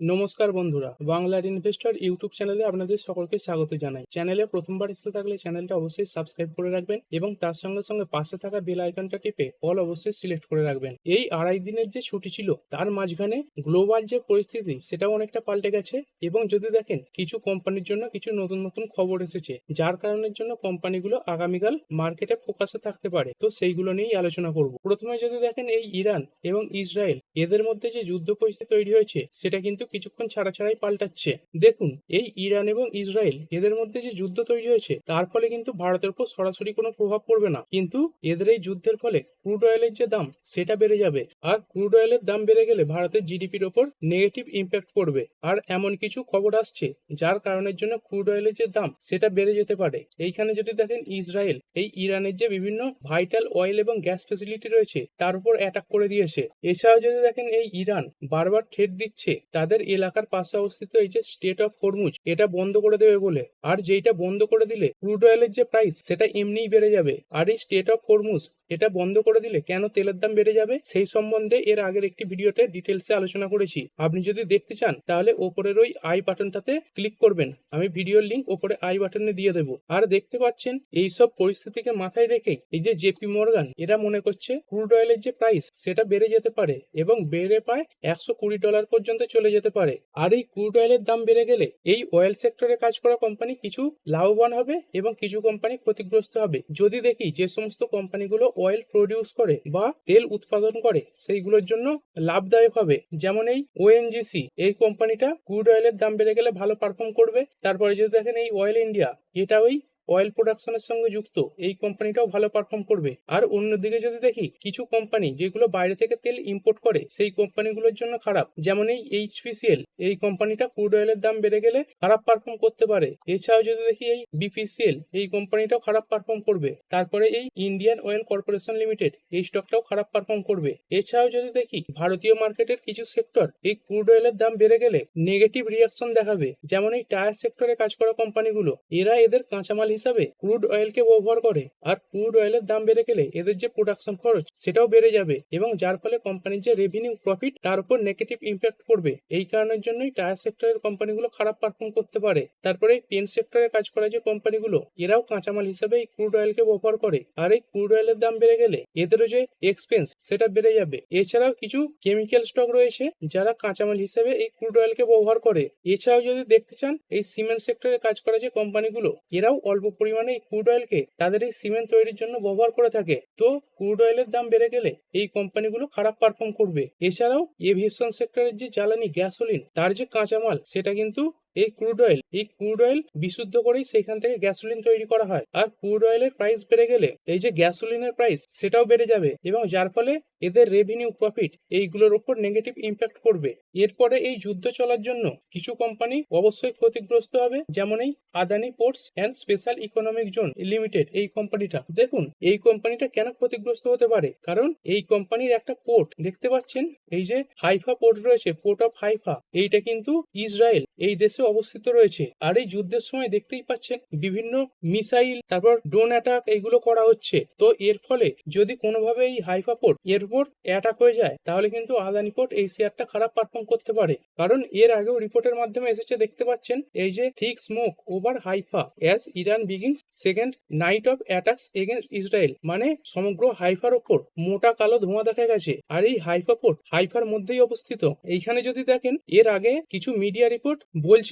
নমস্কার বন্ধুরা বাংলার ইনভেস্টর ইউটিউব চ্যানেলে আপনাদের সকলকে স্বাগত জানাই। চ্যানেলে প্রথমবার এসে থাকলে চ্যানেলটা অবশ্যই সাবস্ক্রাইব করে রাখবেন এবং তার সঙ্গে সঙ্গে পাশে থাকা বেল আইকনটা টিপে অল অবশ্যই সিলেক্ট করে রাখবেন। এই আড়াই দিনের যে ছুটি ছিল, তার মাঝখানে গ্লোবাল যে পরিস্থিতি, সেটাও অনেকটা পাল্টে গেছে এবং যদি দেখেন, কিছু কোম্পানির জন্য কিছু নতুন নতুন খবর এসেছে, যার কারণের জন্য কোম্পানিগুলো আগামীকাল মার্কেটে ফোকাসে থাকতে পারে। তো সেইগুলো নিয়েই আলোচনা করব। প্রথমে যদি দেখেন এই ইরান এবং ইসরায়েল, এদের মধ্যে যে যুদ্ধ পরিস্থিতি তৈরি হয়েছে, সেটা কিন্তু কিছুক্ষণ ছাড়া ছাড়াই পাল্টাচ্ছে। দেখুন, এই ইরান এবং ইসরায়েল এদের মধ্যে যে যুদ্ধ তৈরি হয়েছে, তার ফলে কিন্তু ভারতের উপর সরাসরি কোনো প্রভাব পড়বে না। কিন্তু এদের এই যুদ্ধের ফলে ক্রুড অয়েলের যে দাম, সেটা বেড়ে যাবে। আর ক্রুড অয়েলের দাম বেড়ে গেলে ভারতের জিডিপির ওপর নেগেটিভ ইম্প্যাক্ট পড়বে। আর এমন কিছু খবর আসছে, যার কারণের জন্য ক্রুড অয়েলের যে দাম, সেটা বেড়ে যেতে পারে। এইখানে যদি দেখেন, ইসরায়েল এই ইরানের যে বিভিন্ন ভাইটাল অয়েল এবং গ্যাস ফেসিলিটি রয়েছে, তার উপর অ্যাটাক করে দিয়েছে। এছাড়াও যদি দেখেন, এই ইরান বারবার ঠেট দিচ্ছে, তাদের এলাকার পাশে অবস্থিত এই যে স্টেট অফ হরমুজ এটা বন্ধ করে দেবে বলে। আর যেটা বন্ধ করে দিলে ক্রুড অয়েলের যে প্রাইস সেটা এমনিই বেড়ে যাবে। আর এই স্টেট অফ হরমুজ এটা বন্ধ করে দিলে কেন তেলের দাম বেড়ে যাবে? সেই সম্বন্ধে এর আগের একটি ভিডিওতে ডিটেলসে আলোচনা করেছি। আপনি যদি দেখতে চান, তাহলে ওপরের ওই আই বাটনটাতে ক্লিক করবেন। আমি ভিডিওর লিংক ওপরে আই বাটনে দিয়ে দেবো। আর দেখতে পাচ্ছেন, এই সব পরিস্থিতিকে মাথায় রেখে এই যে জেপি মর্গান, এরা মনে করছে ক্রুড অয়েলের যে প্রাইস সেটা বেড়ে যেতে পারে এবং বেড়ে পায় একশো কুড়ি ডলার পর্যন্ত চলে যেতে পারে। আর এই ক্রুড অয়েলের দাম বেড়ে গেলে এই অয়েল সেক্টরে কাজ করা কোম্পানি কিছু লাভবান হবে এবং কিছু কোম্পানি ক্ষতিগ্রস্ত হবে। যদি দেখি যে সমস্ত কোম্পানিগুলো অয়েল প্রডিউস করে বা তেল উৎপাদন করে, সেইগুলোর জন্য লাভদায়ক হবে। যেমন এই ওএনজিসি এই কোম্পানিটা ক্রুড অয়েলের দাম বেড়ে গেলে ভালো পারফর্ম করবে। তারপরে যদি দেখেন এই অয়েল ইন্ডিয়া এটা ওই অয়েল প্রোডাকশনের সঙ্গে যুক্ত, এই কোম্পানিটাও ভালো পারফর্ম করবে। আর অন্যদিকে যদি দেখি, কিছু কোম্পানি যেগুলো বাইরে থেকে তেল ইম্পোর্ট করে, সেই কোম্পানিগুলোর জন্য খারাপ। যেমন এই এইচপিসিএল এই কোম্পানিটা ক্রুড অয়েলের দাম বেড়ে গেলে খারাপ পারফর্ম করতে পারে। এছাড়াও যদি দেখি এই বিপিসিএল এই কোম্পানিটাও খারাপ পারফর্ম করবে। তারপরে এই ইন্ডিয়ান অয়েল কর্পোরেশন লিমিটেড এই স্টকটাও খারাপ পারফর্ম করবে। এছাড়াও যদি দেখি, ভারতীয় মার্কেটের কিছু সেক্টর এই ক্রুড অয়েলের দাম বেড়ে গেলে নেগেটিভ রিয়াকশন দেখাবে। যেমন এই টায়ার সেক্টরে কাজ করা কোম্পানিগুলো, এরা এদের কাঁচামাল হিসাবে ক্রুড অয়েলকে ব্যবহার করে আর ক্রুড অয়েলের দাম বেড়ে গেলে এদের যে প্রোডাকশন খরচ সেটাও বেড়ে যাবে এবং যার ফলে কোম্পানির যে রেভিনিউ প্রফিট তার উপর নেগেটিভ ইম্প্যাক্ট পড়বে এই কারণের জন্যই টায়ার সেক্টরের কোম্পানিগুলো খারাপ পারফর্ম করতে পারে। তারপরে পেন সেক্টরে কাজ করা যে কোম্পানিগুলো এরাও কাঁচামাল হিসাবে এই ক্রুড অয়েলকে ব্যবহার করে। আর এই ক্রুড অয়েলের দাম বেড়ে গেলে এদেরও যে এক্সপেন্স সেটা বেড়ে যাবে। এছাড়াও কিছু কেমিক্যাল স্টক রয়েছে যারা কাঁচামাল হিসেবে এই ক্রুড অয়েলকে ব্যবহার করে। এছাড়াও যদি দেখতে চান, এই সিমেন্ট সেক্টরে কাজ করা যে কোম্পানিগুলো এরাও অল্প পরিমাণে এই ক্রুড অয়েলকে তাদের এই সিমেন্ট তৈরির জন্য ব্যবহার করে থাকে। তো ক্রুড অয়েলের দাম বেড়ে গেলে এই কোম্পানিগুলো খারাপ পারফর্ম করবে। এছাড়াও এভিয়েশন সেক্টরের যে জ্বালানি গ্যাসোলিন তার যে কাঁচামাল, সেটা কিন্তু এই ক্রুড অয়েল এই ক্রুড অয়েল বিশুদ্ধ করেই সেখান থেকে গ্যাসোলিন তৈরি করা হয়। আর ক্রুড অয়েলের প্রাইস বেড়ে গেলে এই যে গ্যাসোলিনের প্রাইস সেটাও বেড়ে যাবে এবং যার ফলে এদের রেভিনিউ প্রফিট এইগুলোর উপর নেগেটিভ ইম্প্যাক্ট করবে। এরপরে এই যুদ্ধ চলার জন্য কিছু কোম্পানি অবশ্যই ক্ষতিগ্রস্ত হবে, যেমন এই Adani ports and special economic zone limited এই কোম্পানিটা দেখুন, এই কোম্পানিটা কেন ক্ষতিগ্রস্ত হতে পারে? কারণ এই কোম্পানির একটা পোর্ট দেখতে পাচ্ছেন? এই যে হাইফা পোর্ট রয়েছে পোর্ট অফ হাইফা, এইটা কিন্তু ইসরায়েল, এই দেশে অবস্থিত রয়েছে। আর এই যুদ্ধের সময় দেখতেই পাচ্ছেন বিভিন্ন মিসাইল, তারপর ড্রোন অ্যাটাক এইগুলো করা হচ্ছে। তো এর ফলে যদি কোনোভাবে এই হাইফা পোর্ট এর উপর অ্যাটাক হয়ে যায়, তাহলে কিন্তু আদানি পোর্ট এই শেয়ারটা খারাপ পারফর্ম করতে পারে। কারণ এর আগেও রিপোর্টের মাধ্যমে এসেছে, দেখতে পাচ্ছেন এই যে thick smoke over Haifa as Iran begins second night of attacks against Israel মানে সমগ্র হাইফার ওপর মোটা কালো ধোঁয়া দেখা গেছে। আর এই হাইফা পোর্ট হাইফার মধ্যেই অবস্থিত। এইখানে যদি দেখেন, এর আগে কিছু মিডিয়া রিপোর্ট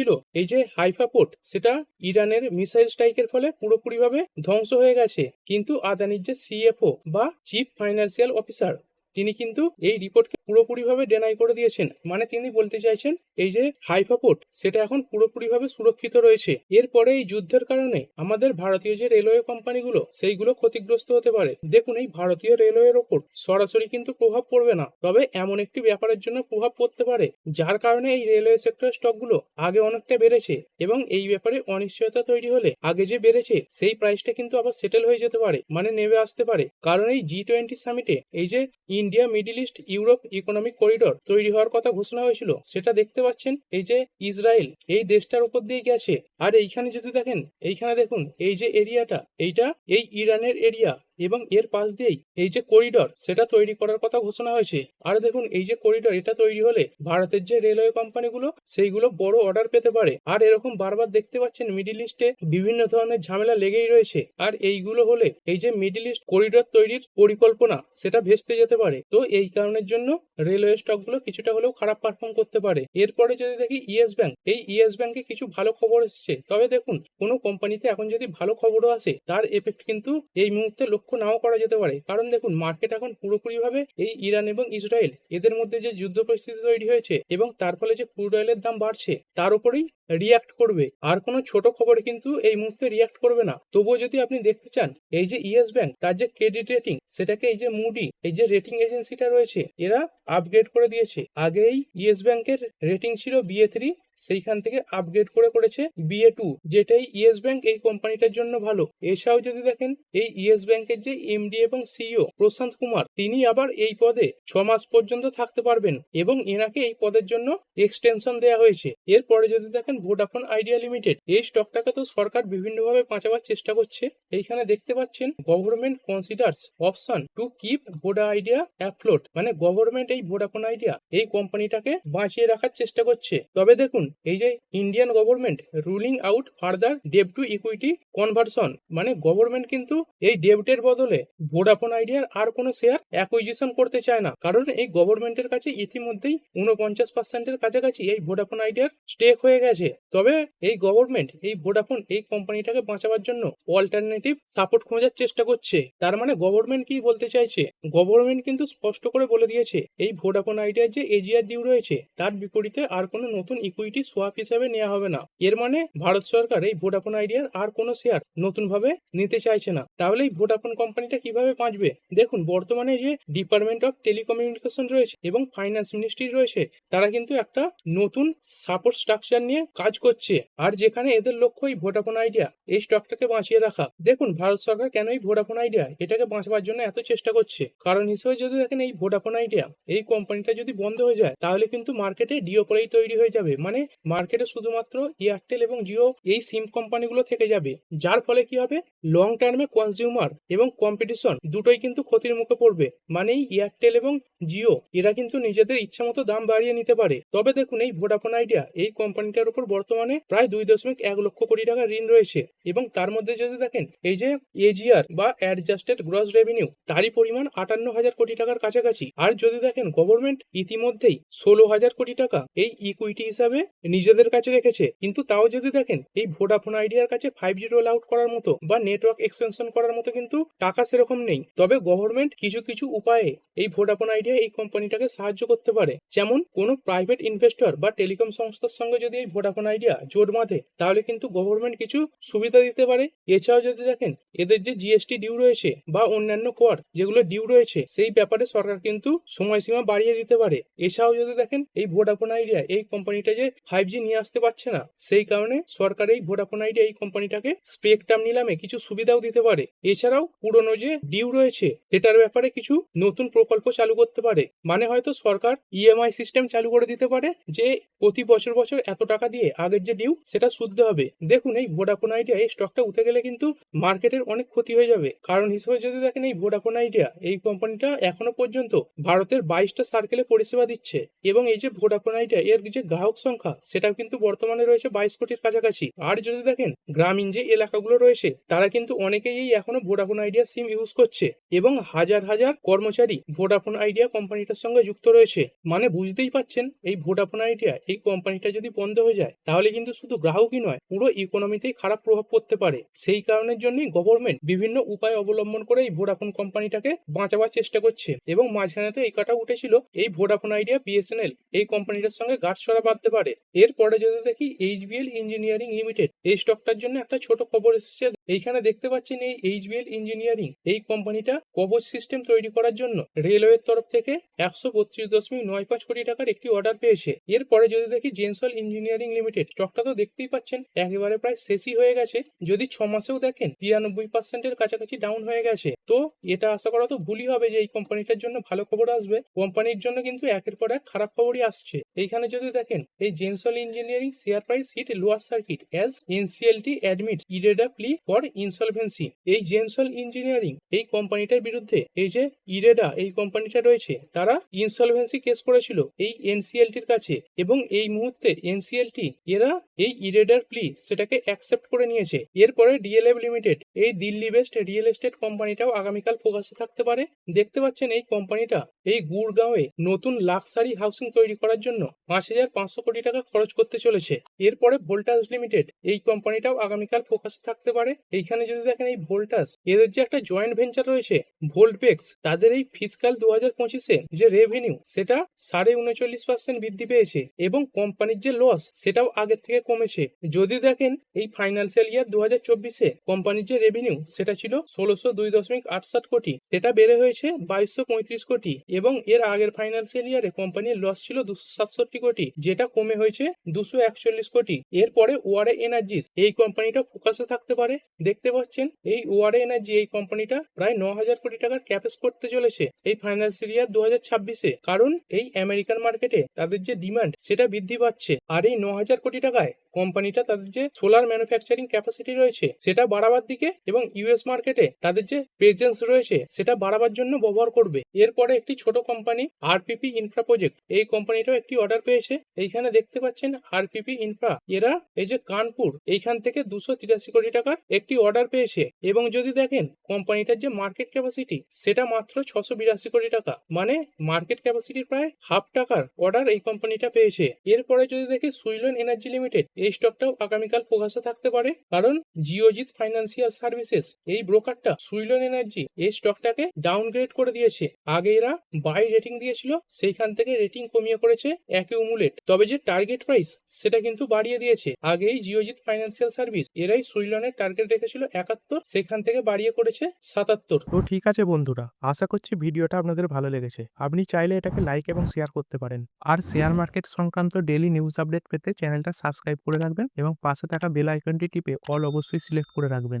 বলছিল এই যে হাইফা পোর্ট, সেটা ইরানের মিসাইল স্ট্রাইকের ফলে পুরোপুরিভাবে ধ্বংস হয়ে গেছে। কিন্তু আদানির যে সিএফও বা চিফ ফাইন্যান্সিয়াল অফিসার তিনি কিন্তু এই রিপোর্টকে পুরোপুরিভাবে ডেনাই করে দিয়েছেন। মানে তিনি বলতে চাইছেন, এই যে হাইফা পোর্ট সেটা এখন পুরোপুরিভাবে সুরক্ষিত রয়েছে। এরপরে এই যুদ্ধের কারণে আমাদের ভারতীয় যে রেলওয়ে কোম্পানিগুলো, সেইগুলো ক্ষতিগ্রস্ত হতে পারে। দেখুন, এই ভারতীয় রেলওয়ের ওপর সরাসরি কিন্তু প্রভাব পড়বে না। তবে এমন একটি ব্যাপারের জন্য প্রভাব পড়তে পারে, যার কারণে এই রেলওয়ে সেক্টর স্টকগুলো আগে অনেকটা বেড়েছে এবং এই ব্যাপারে অনিশ্চয়তা তৈরি হলে আগে যে বেড়েছে, সেই প্রাইসটা কিন্তু আবার সেটেল হয়ে যেতে পারে মানে নেমে আসতে পারে। কারণ এই জি টোয়েন্টি সামিটে এই যে India middle east Europe economic corridor তৈরি হওয়ার কথা ঘোষণা হয়েছিল। সেটা দেখতে পাচ্ছেন এই যে ইসরায়েল, এই দেশটার উপর দিয়ে গেছে। আর এইখানে যদি দেখেন, এইখানে দেখুন, এই যে এরিয়াটা, এইটা এই ইরানের এরিয়া। এবং এর পাশ দিয়েই এই যে করিডর সেটা তৈরি করার কথা ঘোষণা হয়েছে। আর দেখুন, এই যে করিডর এটা তৈরি হলে ভারতের যে রেলওয়ে কোম্পানিগুলো সেইগুলো বড় অর্ডার পেতে পারে। আর এরকম বারবার দেখতে পাচ্ছেন মিডিল ইস্টে বিভিন্ন ধরনের ঝামেলা লেগেই রয়েছে। আর এইগুলো হলে এই যে মিডিল ইস্ট করিডর তৈরির পরিকল্পনা, সেটা ভেস্তে যেতে পারে। তো এই কারণের জন্য রেলওয়ে স্টকগুলো কিছুটা হলেও খারাপ পারফর্ম করতে পারে। এরপরে যদি দেখি ইয়েস ব্যাংক, এই ইয়েস ব্যাংকে কিছু ভালো খবর এসেছে। তবে দেখুন, কোনো কোম্পানিতে এখন যদি ভালো খবরও আসে, তার এফেক্ট কিন্তু এই মুহূর্তে লক্ষ্য নাও করা যেতে পারে। কারণ দেখুন মার্কেট এখন পুরোপুরিভাবে এই ইরান এবং ইসরায়েল, এদের মধ্যে যে যুদ্ধ পরিস্থিতি তৈরি হয়েছে এবং তার ফলে যে ক্রুড অয়েলের দাম বাড়ছে, তার উপরেই রিয়াক্ট করবে। আর কোনো ছোট খবরে কিন্তু এই মুহূর্তে রিয়াক্ট করবে না। তবুও যদি আপনি দেখতে চান, এই যে ইয়েস ব্যাংক, তার যে ক্রেডিট রেটিং সেটাকে এই যে মুডি এই যে রেটিং এজেন্সিটা রয়েছে, এরা আপগ্রেড করে দিয়েছে। আগে এই ইয়েস ব্যাংকের রেটিং ছিল বিএ থ্রি সেইখান থেকে আপগ্রেড করে করেছে বিএ টু যেটাই ইয়েস ব্যাংক এই কোম্পানিটার জন্য ভালো। এছাড়াও যদি দেখেন, এই ইয়েস ব্যাংকের যে এমডি এবং সিইও প্রশান্ত কুমার, তিনি আবার এই পদে ছ মাস পর্যন্ত থাকতে পারবেন এবং এনাকে এই পদের জন্য এক্সটেনশন দেওয়া হয়েছে। এরপরে যদি দেখেন ভোডাফোন আইডিয়া লিমিটেড এই স্টকটাকে তো সরকার বিভিন্নভাবে বাঁচাবার চেষ্টা করছে। এইখানে দেখতে পাচ্ছেন government considers option to keep Voda Idea afloat মানে গভর্নমেন্ট এই ভোডাফোন আইডিয়া এই কোম্পানিটাকে বাঁচিয়ে রাখার চেষ্টা করছে। তবে দেখুন এই যে Indian government ruling out further debt to equity conversion মানে গভর্নমেন্ট কিন্তু এই ডেপ্টের বদলে ভোডাফোন আইডিয়ার আর কোনো শেয়ার অ্যাকুইজিশন করতে চায় না। কারণ এই গভর্নমেন্টের কাছে ইতিমধ্যেই উনপঞ্চাশ পার্সেন্টের কাছাকাছি এই ভোডাফোন আইডিয়ার স্টেক হয়ে গেছে। তবে এই গভর্নমেন্ট এই ভোডাফোন এই কোম্পানিটাকে বাঁচাবার জন্য অল্টারনেটিভ সাপোর্ট খোঁজার চেষ্টা করছে। তার মানে গভর্নমেন্ট কি বলতে চাইছে? গভর্নমেন্ট কিন্তু স্পষ্ট করে বলে দিয়েছে, এই ভোডাফোন আইডিয়ার যে এজিআর ডিউ রয়েছে, তার বিপরীতে আর কোনো নতুন ইকুইটি সোয়াপ হিসাবে নেওয়া হবে না। এর মানে ভারত সরকার এই ভোডাফোন আইডিয়ার আর কোনো শেয়ার নতুন ভাবে নিতে চাইছে না। তাহলে এই ভোডাফোন কোম্পানিটা কীভাবে বাঁচবে? দেখুন, বর্তমানে যে ডিপার্টমেন্ট অফ টেলিকমিউনিকেশন রয়েছে এবং ফাইন্যান্স মিনিস্ট্রি রয়েছে, তারা কিন্তু একটা নতুন সাপোর্ট স্ট্রাকচার নিয়ে কাজ করছে। আর যেখানে এদের লক্ষ্য এই ভোডাফোন আইডিয়া এই স্টকটাকে বাঁচিয়ে রাখা। দেখুন, ভারত সরকার কেন এই ভোডাফোন আইডিয়া এটাকে বাঁচবার জন্য এত চেষ্টা করছে? কারণ হিসেবে যদি দেখেন এই ভোডাফোন আইডিয়া এই কোম্পানিটা যদি বন্ধ হয়ে যায়, তাহলে কিন্তু মার্কেটে ডিওপোলাই তৈরি হয়ে যাবে। মানে মার্কেটে শুধুমাত্র এয়ারটেল এবং জিও এই সিম কোম্পানিগুলো থেকে যাবে। যার ফলে কি হবে? লং টার্মে কনজিউমার এবং কম্পিটিশন দুটোই কিন্তু ক্ষতির মুখে পড়বে। মানে এয়ারটেল এবং জিও এরা কিন্তু নিজেদের ইচ্ছা মতো দাম বাড়িয়ে নিতে পারে। তবে দেখুন, এই ভোডাফোন আইডিয়া এই কোম্পানিটার উপর বর্তমানে প্রায় দুই দশমিক এক লক্ষ কোটি টাকা ঋণ রয়েছে। এবং তার মধ্যে যদি দেখেন, এই যে এজিআর বা অ্যাডজাস্টেড গ্রস রেভিনিউ তারই পরিমাণ আটান্ন হাজার কোটি টাকার কাছাকাছি। আর যদি দেখেন গভর্নমেন্ট ইতিমধ্যেই ষোলো হাজার কোটি টাকা এই ইকুইটি হিসাবে নিজেদের কাছে রেখেছে। কিন্তু তাও যদি দেখেন, এই ভোডাফোন আইডিয়ার কাছে ফাইভ জি রোল আউট করার মতো বা নেটওয়ার্ক এক্সটেনশন করার মতো কিন্তু টাকা সেরকম নেই। তবে গভর্নমেন্ট কিছু কিছু উপায়ে এই ভোডাফোন আইডিয়া এই কোম্পানিটাকে সাহায্য করতে পারে। যেমন, কোনো প্রাইভেট ইনভেস্টর বা টেলিকম সংস্থার সঙ্গে যদি এই ভোডাফোন আইডিয়া জোট বাঁধে, তাহলে কিন্তু গভর্নমেন্ট কিছু সুবিধা দিতে পারে। এছাড়াও যদি দেখেন, এদের যে জিএসটি ডিউ রয়েছে বা অন্যান্য কর যেগুলো ডিউ রয়েছে, সেই ব্যাপারে সরকার কিন্তু সময়সীমা বাড়িয়ে দিতে পারে। এছাড়াও যদি দেখেন, এই ভোডাফোন আইডিয়া এই কোম্পানিটা যে ফাইভ জি নিয়ে আসতে পারছে না। সেই কারণে সরকার এই ভোডাফোন আইডিয়া এই কোম্পানিটাকে স্পেকট্রাম নিলামে কিছু সুবিধাও দিতে পারে। এছাড়াও পুরনো যে ডিউ রয়েছে সেটার ব্যাপারে কিছু নতুন প্রকল্প চালু করতে পারে। মানে হয়তো সরকার ইএমআই সিস্টেম চালু করে দিতে পারে যে প্রতি বছর বছর এত টাকা দিয়ে আগের যে ডিউ সেটা শুদ্ধ হবে। দেখুন, এই ভোডাফোন আইডিয়া এই স্টকটা উঠে গেলে কিন্তু মার্কেটের অনেক ক্ষতি হয়ে যাবে। কারণ হিসেবে যদি দেখেন, এই ভোডাফোন আইডিয়া এই কোম্পানিটা এখনও পর্যন্ত ভারতের বাইশটা সার্কেলে পরিষেবা দিচ্ছে। এবং এই যে ভোডাফোন আইডিয়া এর যে গ্রাহক সংখ্যা সেটা কিন্তু বর্তমানে রয়েছে বাইশ কোটির কাছাকাছি। আর যদি দেখেন, গ্রামীণ যে এলাকাগুলো রয়েছে, তারা কিন্তু অনেকেই এখনও ভোডাফোন আইডিয়া সিম ইউজ করছে এবং হাজার হাজার কর্মচারী ভোডাফোন আইডিয়া কোম্পানিটার সঙ্গে যুক্ত রয়েছে। মানে বুঝতেই পাচ্ছেন, এই ভোডাফোন আইডিয়া এই কোম্পানিটা যদি বন্ধ হয়ে যায়, তাহলে কিন্তু শুধু গ্রাহকই নয়, পুরো ইকোনমিতেই খারাপ প্রভাব পড়তে পারে। সেই কারণের জন্যই গভর্নমেন্ট বিভিন্ন উপায় অবলম্বন করে এই ভোডাফোন কোম্পানিটাকে বাঁচাবার চেষ্টা করছে। এবং মাঝখানে তো এই কাটা উঠেছিল, এই ভোডাফোন আইডিয়া বিএসএনএল এই কোম্পানিটার সঙ্গে গাছ ছড়া বাঁধতে পারে। এরপরে যদি দেখি এইচবিএল ইঞ্জিনিয়ারিং লিমিটেড এই স্টকটার জন্য একটা ছোট খবর এসেছে। এইখানে দেখতে পাচ্ছেন এই এইচবিএল ইঞ্জিনিয়ারিং, এই কোম্পানিটা কবচ সিস্টেম তৈরি করার জন্য রেলওয়ের তরফ থেকে একশো বত্রিশ দশমিক নয় পাঁচ কোটি টাকার একটি অর্ডার পেয়েছে। এরপরে যদি দেখি জেনসল ইঞ্জিনিয়ারিং লিমিটেড স্টকটা তো দেখতেই পাচ্ছেন, একেবারে প্রায় শেষই হয়ে গেছে। যদি ছ মাসেও দেখেন, তিরানব্বই পার্সেন্টের কাছাকাছি ডাউন হয়ে গেছে। তো এটা আশা করা তো ভুলই হবে যে এই কোম্পানিটার জন্য ভালো খবর আসবে। কোম্পানির জন্য কিন্তু একের পর এক খারাপ খবরই আসছে। এইখানে যদি দেখেন, এই Gensol engineering share price hit lower circuit as NCLT admit IREDA plea for insolvency এই জেনসল ইঞ্জিনিয়ারিং এই কোম্পানিটার বিরুদ্ধে, এই যে ইরেডা এই কোম্পানিটা রয়েছে, তারা ইনসলভেন্সি কেস করেছিল এই এনসিএলটির কাছে এবং এই মুহূর্তে এনসিএলটি এরা এই ইরেডার প্লি সেটাকে অ্যাকসেপ্ট করে নিয়েছে। এরপরে ডিএলএফ লিমিটেড এই দিল্লি বেস্ট রিয়েল এস্টেট কোম্পানিটাও আগামীকাল ফোকাসে থাকতে পারে। দেখতে পাচ্ছেন এই কোম্পানিটা এই গুড়গাঁওয়ে নতুন লাক্সারি হাউসিং তৈরি করার জন্য পাঁচ হাজার পাঁচশো কোটি টাকা খরচ করতে চলেছে। এরপরে ভোল্টাস লিমিটেড এই কোম্পানিটাও আগামীকাল ফোকাসে থাকতে পারে। এইখানে যদি দেখেন এই ভোল্টাস এদের যে একটা জয়েন্ট ভেঞ্চার রয়েছে ভোল্টবেক্স তাদের এই ফিসকাল দু হাজার পঁচিশে যে রেভিনিউ সেটা সাড়ে উনচল্লিশ পার্সেন্ট বৃদ্ধি পেয়েছে এবং কোম্পানির যে লস সেটাও আগের থেকে কমেছে। যদি দেখেন এই ফাইন্যান্সিয়াল ইয়ার দু হাজার চব্বিশে কোম্পানির যে রেভিনিউ সেটা ছিল ষোলোশো দুই দশমিক আটষাট কোটি। সেটা বেড়ে হয়েছে বাইশশো পঁয়ত্রিশ কোটি এবং এর আগের ফাইন্যান্সিয়াল ইয়ারে কোম্পানির লস ছিল দুশো সাতষট্টি কোটি, যেটা কমে হয়েছে দুশো একচল্লিশ কোটি। এরপরে ওয়ারে এনার্জিস এই কোম্পানিটা ফোকাসে থাকতে পারে। দেখতে পাচ্ছেন, এই ওয়ারে এনার্জি এই কোম্পানিটা প্রায় ন হাজার কোটি টাকার ক্যাপেস করতে চলেছে এই ফাইন্যান্সিয়াল ইয়ার দু হাজার ছাব্বিশে। কারণ এই আমেরিকান মার্কেটে তাদের যে ডিমান্ড সেটা বৃদ্ধি পাচ্ছে। আর এই ন হাজার কোটি টাকায় কোম্পানিটা তাদের যে সোলার ম্যানুফ্যাকচারিং ক্যাপাসিটি রয়েছে, সেটা বাড়াবার দিকে এবং ইউএস মার্কেটে তাদের যে প্রেজেন্স রয়েছে, সেটা বাড়াবার জন্য ব্যবহার করবে। এরপরে একটি ছোট কোম্পানি আরপিপি ইনফ্রা প্রজেক্ট এই কোম্পানিটাও একটি অর্ডার পেয়েছে। এইখানে দেখতে পাচ্ছেন আরপিপি ইনফ্রা এরা এই যে কানপুর, এইখান থেকে দুশো তিরাশি কোটি টাকার একটি অর্ডার পেয়েছে। এবং যদি দেখেন কোম্পানিটার যে মার্কেট ক্যাপাসিটি সেটা মাত্র ছশো বিরাশি কোটি টাকা। মানে মার্কেট ক্যাপাসিটির প্রায় হাফ টাকার অর্ডার এই কোম্পানিটা পেয়েছে। এরপরে যদি দেখি সুইলন এনার্জি লিমিটেড এই স্টকটাও আগামীকাল ফোকাসে থাকতে পারে। কারণ জিওজিৎ ফাইন্যান্সিয়াল সার্ভিসেস। এই ব্রোকারটা সুইলন এনার্জি এই স্টকটাকে ডাউনগ্রেড করে দিয়েছে। আগে এরা বাই রেটিং দিয়েছিল, সেইখান থেকে রেটিং কমিয়ে করেছে অ্যাকিউমুলেট তবে যে টার্গেট প্রাইস সেটা কিন্তু বাড়িয়ে দিয়েছে। আগেই জিওজিৎ ফাইন্যান্সিয়াল সার্ভিস এরাই সুইলনের টার্গেট রেখেছিল একাত্তর, সেখান থেকে বাড়িয়ে করেছে সাতাত্তর। তো ঠিক আছে বন্ধুরা, আশা করছি ভিডিওটা আপনাদের ভালো লেগেছে। আপনি চাইলে এটাকে লাইক এবং শেয়ার করতে পারেন। আর শেয়ার মার্কেট সংক্রান্ত ডেলি নিউজ আপডেট পেতে চ্যানেলটা সাবস্ক্রাইব করে রাখবেন এবং পাশে থাকা বেল আইকনটি টিপে অল অবশ্যই সিলেক্ট করে রাখবেন।